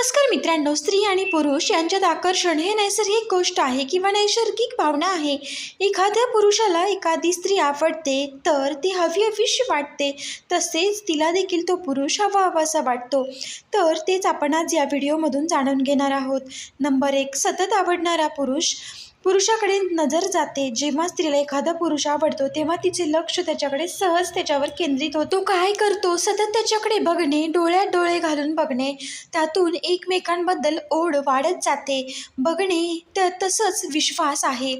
नमस्कार मित्रांनो स्त्री आणि पुरुष यांच्यात आकर्षण हे नैसर्गिक गोष्ट आहे किंवा नैसर्गिक भावना आहे. एखाद्या पुरुषाला एखादी स्त्री आवडते तर ती हवी हवीशी वाटते. तसेच तिला देखील तो पुरुष हवा हवासा वाटतो. तर तेच आपण आज या व्हिडिओमधून जाणून घेणार आहोत. नंबर एक सतत आवडणारा पुरुष. पुरुषाकडे नजर जाते. जेव्हा स्त्रीला एखादा पुरुष आवडतो तेव्हा तिचे लक्ष त्याच्याकडे सहज त्याच्यावर केंद्रित होतो. काय करतो? सतत त्याच्याकडे बघणे डोळ्यात डोळे घालून बघणे. त्यातून एकमेकांबद्दल ओढ वाढत जाते. बघणे तर तसंच विश्वास आहे.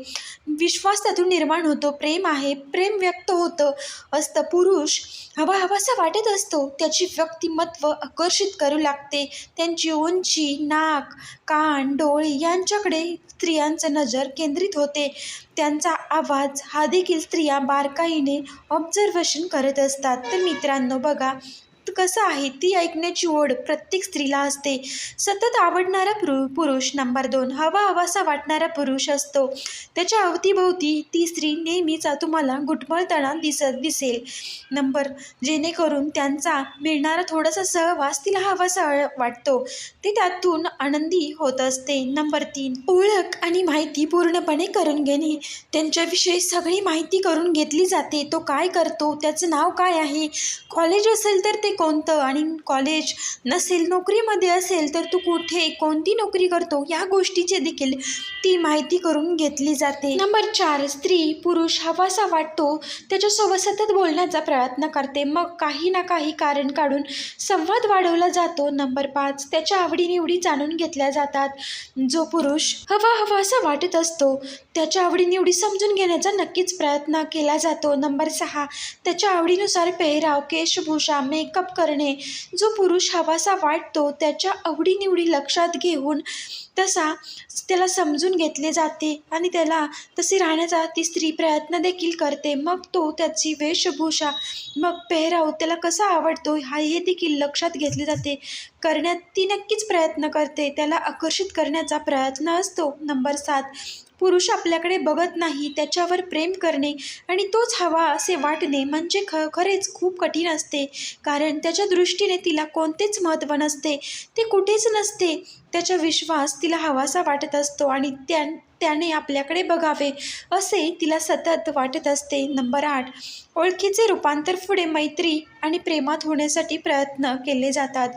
विश्वास त्यातून निर्माण होतो. प्रेम आहे. प्रेम व्यक्त होतं. असतं पुरुष हवा हवासा वाटत असतो. त्याची व्यक्तिमत्व आकर्षित करू लागते. त्यांची उंची नाक कान डोळे यांच्याकडे स्त्रियांचं नजर केंद्रित होते. त्यांचा आवाज हा देखील स्त्रिया बारकाईने ऑब्झर्वेशन करत असतात. तर मित्रांनो बघा कसं आहे ती ऐकण्याची ओढ प्रत्येक स्त्रीला असते. सतत आवडणारा पुरु पुरुष नंबर दोन हवा हवासा वाटणारा पुरुष असतो. त्याच्या अवतीभोवती ती स्त्री नेहमीच तुम्हाला घुटमळताना दिसत दिसेल. नंबर जेणेकरून त्यांचा मिळणारा थोडासा सहवास तिला हवासा वाटतो. ते त्यातून आनंदी होत असते. नंबर तीन ओळख आणि माहिती पूर्णपणे करून घेणे. त्यांच्याविषयी सगळी माहिती करून घेतली जाते. तो काय करतो? त्याचं नाव काय आहे? कॉलेज असेल तर ते कोणतं आणि कॉलेज नसेल नोकरीमध्ये असेल तर तू कुठे कोणती नोकरी करतो या गोष्टीचे देखील ती माहिती करून घेतली जाते. नंबर चार स्त्री पुरुष हवासा वाटतो त्याच्यासोबत सतत बोलण्याचा प्रयत्न करते. मग काही ना काही कारण काढून संवाद वाढवला जातो. नंबर पाच त्याच्या आवडीनिवडी जाणून घेतल्या जातात. जो पुरुष हवा हवासा वाटत असतो त्याच्या आवडीनिवडी समजून घेण्याचा नक्कीच प्रयत्न केला जातो. नंबर सहा त्याच्या आवडीनुसार पेहराव केशभूषा मेकअप करणे. जो पुरुष हवासा वाटतो त्याच्या आवडीनिवडी लक्षात घेऊन तसा त्याला समजून घेतले जाते आणि त्याला तसे राहण्याचा ती स्त्री प्रयत्न देखील करते. मग तो त्याची वेशभूषा मग पेहराव त्याला कसा आवडतो हा हे देखील लक्षात घेतले जाते. करण्यात ती नक्कीच प्रयत्न करते. त्याला आकर्षित करण्याचा प्रयत्न असतो. नंबर सात पुरुष आपल्याकडे बघत नाही त्याच्यावर प्रेम करणे आणि तोच हवा असे वाटणे म्हणजे ख खरेच खूप कठीण असते. कारण त्याच्या दृष्टीने तिला कोणतेच महत्त्व नसते. ते कुठेच नसते. त्याचा विश्वास तिला हवासा वाटत असतो आणि त्या त्याने आपल्याकडे बघावे असे तिला सतत वाटत असते. नंबर आठ ओळखीचे रूपांतर पुढे मैत्री आणि प्रेमात होण्यासाठी प्रयत्न केले जातात.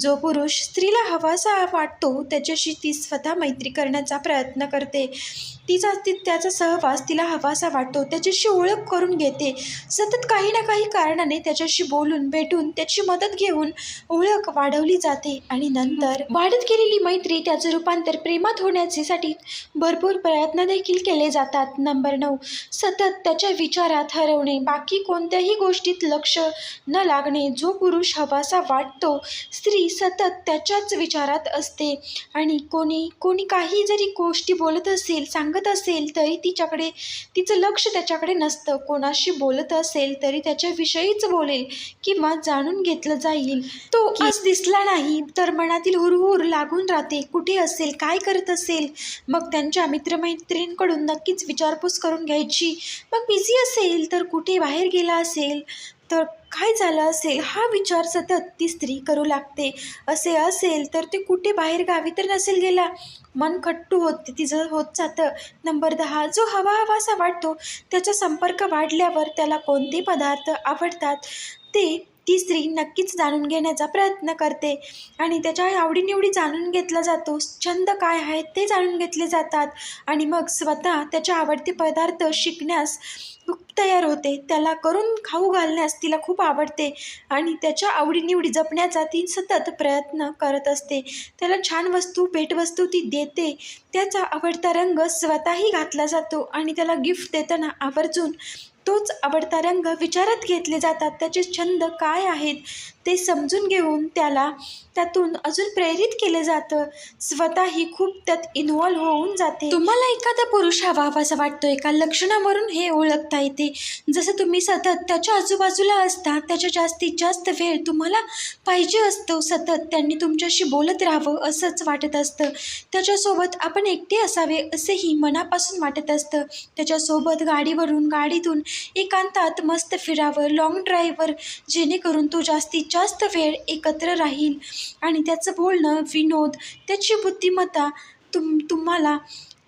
जो पुरुष स्त्रीला हवासा वाटतो त्याच्याशी ती स्वतः मैत्री करण्याचा प्रयत्न करते. तिचा ती त्याचा सहवास तिला हवासा वाटतो त्याच्याशी ओळख करून घेते. सतत काही ना काही कारणाने त्याच्याशी बोलून भेटून त्याची मदत घेऊन ओळख वाढवली जाते. आणि नंतर वाढत गेलेली मैत्री त्याचं रूपांतर प्रेमात होण्याचे साठी भरपूर प्रयत्न देखील केले जातात. नंबर नऊ सतत त्याच्या विचारात हरवणे. बाकी कोणत्याही गोष्टीत लक्ष न लागणे. जो पुरुष हवासा वाटतो स्त्री सतत त्याच्याच विचारात असते आणि कोणी कोणी काही जरी गोष्टी बोलत असेल सांगत असेल तरी तिच्याकडे तिचं लक्ष त्याच्याकडे नसतं. कोणाशी बोलत असेल तरी त्याच्याविषयीच बोलेल किंवा जाणून घेतलं जाईल. तो आज दिसला नाही तर मनातील हुरहुर लागून राहते? कुठे असेल? काय करत असेल? मग त्यांच्या मित्रमैत्रिणींकडून नक्कीच विचारपूस करून घ्यायची. मग बिझी असेल तर कुठे बाहेर गेला असेल? तर काय झालं असेल? हा विचार सतत ती स्त्री करू लागते. असे असेल तर ते कुठे बाहेर गावी तर नसेल गेला. मन खट्टू होते तिचं होत जातं. नंबर दहा जो हवा हवासा वाटतो त्याचा संपर्क वाढल्यावर त्याला कोणते पदार्थ आवडतात? ते ती स्त्री नक्कीच जाणून घेण्याचा प्रयत्न करते. आणि त्याच्या आवडीनिवडी जाणून घेतला जातो. छंद काय आहेत ते जाणून घेतले जातात. आणि मग स्वतः त्याच्या आवडते पदार्थ शिकण्यास तयार होते. त्याला करून खाऊ घालण्यास तिला खूप आवडते. आणि त्याच्या आवडीनिवडी जपण्याचा ती सतत प्रयत्न करत असते. त्याला छान वस्तू भेटवस्तू ती देते. त्याचा आवडता रंग स्वतःही घातला जातो. आणि त्याला गिफ्ट देताना आवर्जून तोच आवडता रंग विचारात घेतले जातात. त्याचे छंद काय आहेत? ते समजून घेऊन त्याला त्यातून अजून प्रेरित केलं जातं. स्वतःही खूप त्यात इन्व्हॉल्व्ह होऊन जाते. तुम्हाला एखादा पुरुष हवा हवासा वाटतो एका लक्षणावरून हे ओळखता येते. जसं तुम्ही सतत त्याच्या आजूबाजूला असता त्याच्या जास्तीत जास्त वेळ तुम्हाला पाहिजे असतो सतत. त्यांनी तुमच्याशी बोलत राहावं असंच वाटत असतं. त्याच्यासोबत आपण एकटे असावे असेही मनापासून वाटत असतं. त्याच्यासोबत गाडीवरून गाडीतून एकांतात मस्त फिरावं लाँग ड्राईव्हवर जेणेकरून तो जास्तीत जास्त जास्त वेळ एकत्र राहील आणि त्याचं बोलणं विनोद त्याची बुद्धिमत्ता तुम तुम्हाला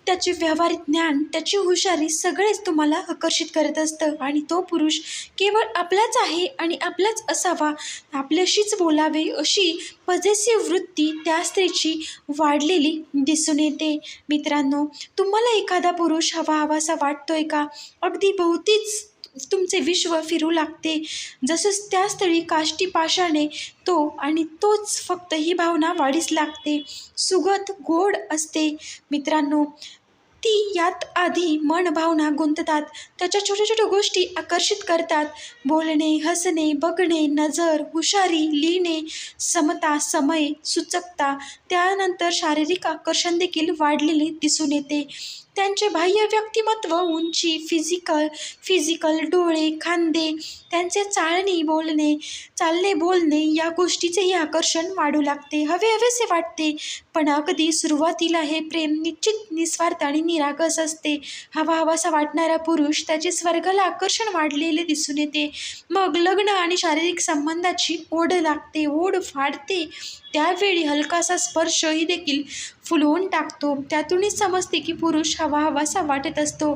त्याचे व्यावहारिक ज्ञान त्याची हुशारी सगळेच तुम्हाला आकर्षित करत असतं. आणि तो पुरुष केवळ आपलाच आहे आणि आपलाच असावा. आपल्याशीच बोलावे अशी पजेसिव्ह वृत्ती त्या स्त्रीची वाढलेली दिसून येते. मित्रांनो तुम्हाला एखादा पुरुष हवा हवासा वाटतोय का? अगदी बहुतीच तुमचे विश्व फिरू लागते. जसंच त्या स्थळी काष्टी पाशाने तो आणि तोच फक्त ही भावना वाढीस लागते. सुगत गोड असते. मित्रांनो ती यात आधी मन भावना गुंततात. त्याच्या छोट्या छोट्या गोष्टी आकर्षित करतात. बोलणे हसणे बघणे नजर हुशारी लिहिणे समता समय सुचकता त्यानंतर शारीरिक आकर्षण देखील वाढलेले दिसून येते. त्यांचे बाह्य व्यक्तिमत्व उंची फिजिकल फिजिकल डोळे खांदे त्यांचे चालणी बोलणे चालणे बोलणे या गोष्टीचेही आकर्षण वाढू लागते हवे हवेसे वाटते. पण अगदी सुरुवातीला हे प्रेम निश्चित निस्वार्थ आणि निरागस असते. हवा हवासा वाटणारा पुरुष त्याचे स्वर्गाला आकर्षण वाढलेले दिसून येते. मग लग्न आणि शारीरिक संबंधाची ओढ लागते ओढ फाडते. त्यावेळी हलकासा स्पर्शही देखील फुलवून टाकतो. त्यातूनच समजते की पुरुष हवा हवासा वाटत असतो.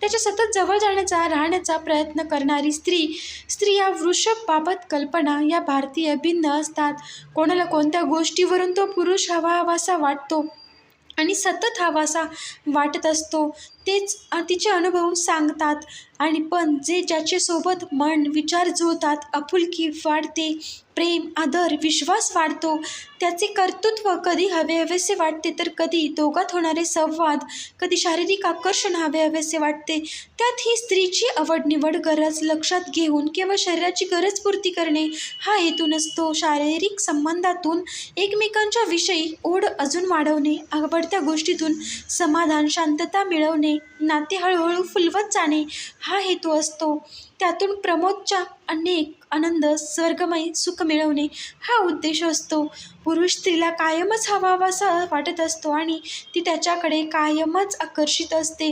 त्याच्या सतत जवळ जाण्याचा राहण्याचा प्रयत्न करणारी स्त्री स्त्री या वृषभबाबत कल्पना या भारतीय भिन्न असतात. कोणाला कोणत्या गोष्टीवरून तो पुरुष हवा हवासा वाटतो आणि सतत हवासा वाटत असतो. तेच अ, तिचे अनुभव सांगतात. आणि पण जे ज्याच्यासोबत मन विचार जुळतात आपुलकी वाढते प्रेम आदर विश्वास वाढतो त्याचे कर्तृत्व कधी हवे हवेसे वाटते तर कधी दोघात होणारे संवाद कधी शारीरिक आकर्षण हवे हवेसे वाटते त्यात ही स्त्रीची आवड निवड गरज लक्षात घेऊन केवळ शरीराची गरज पूर्ती करणे हा हेतू नसतो. शारीरिक संबंधातून एकमेकांच्या विषयी ओढ अजून वाढवणे आवडत्या गोष्टीतून समाधान शांतता मिळवणे नाते हळूहळू फुलवत जाणे हा हेतू असतो. त्यातून प्रमोदच्या अनेक आनंद स्वर्गमय सुख मिळवणे हा उद्देश असतो. पुरुष स्त्रीला कायमच हवावासा वाटत असतो आणि ती त्याच्याकडे कायमच आकर्षित असते.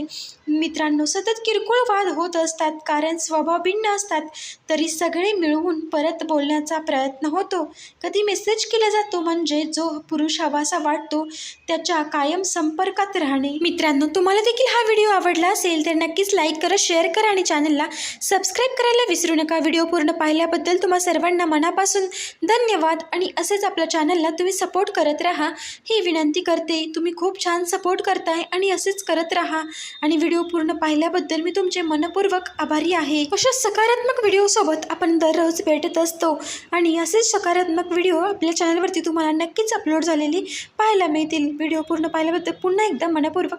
मित्रांनो सतत किरकोळ वाद होत असतात कारण स्वभाव भिन्न असतात. तरी सगळे मिळवून परत बोलण्याचा प्रयत्न होतो. कधी मेसेज केला जातो म्हणजे जो पुरुष हवासा वाटतो त्याच्या कायम संपर्कात राहणे. मित्रांनो तुम्हाला देखील हा व्हिडिओ आवडला असेल तर नक्कीच लाईक करा शेअर करा आणि चॅनलला सबस्क्राईब करायला विसरू नका. व्हिडिओ पूर्ण पाहिल्याबद्दल तुम्हा सर्वांना मनापासून धन्यवाद. आणि असेच आपल्या चॅनलला तुम्ही सपोर्ट करत राहा. ही विनंती करते. तुम्ही खूप छान सपोर्ट करताय आणि असेच करत राहा. आणि व्हिडिओ पूर्ण पाहिल्याबद्दल मी तुमचे मनपूर्वक आभारी आहे. अशा सकारात्मक व्हिडिओसोबत आपण दररोज भेटत असतो. आणि असेच सकारात्मक व्हिडिओ आपल्या चॅनलवरती तुम्हाला नक्कीच अपलोड झालेली पाहायला मिळतील. व्हिडिओ पूर्ण पाहिल्याबद्दल पुन्हा एकदा मनपूर्वक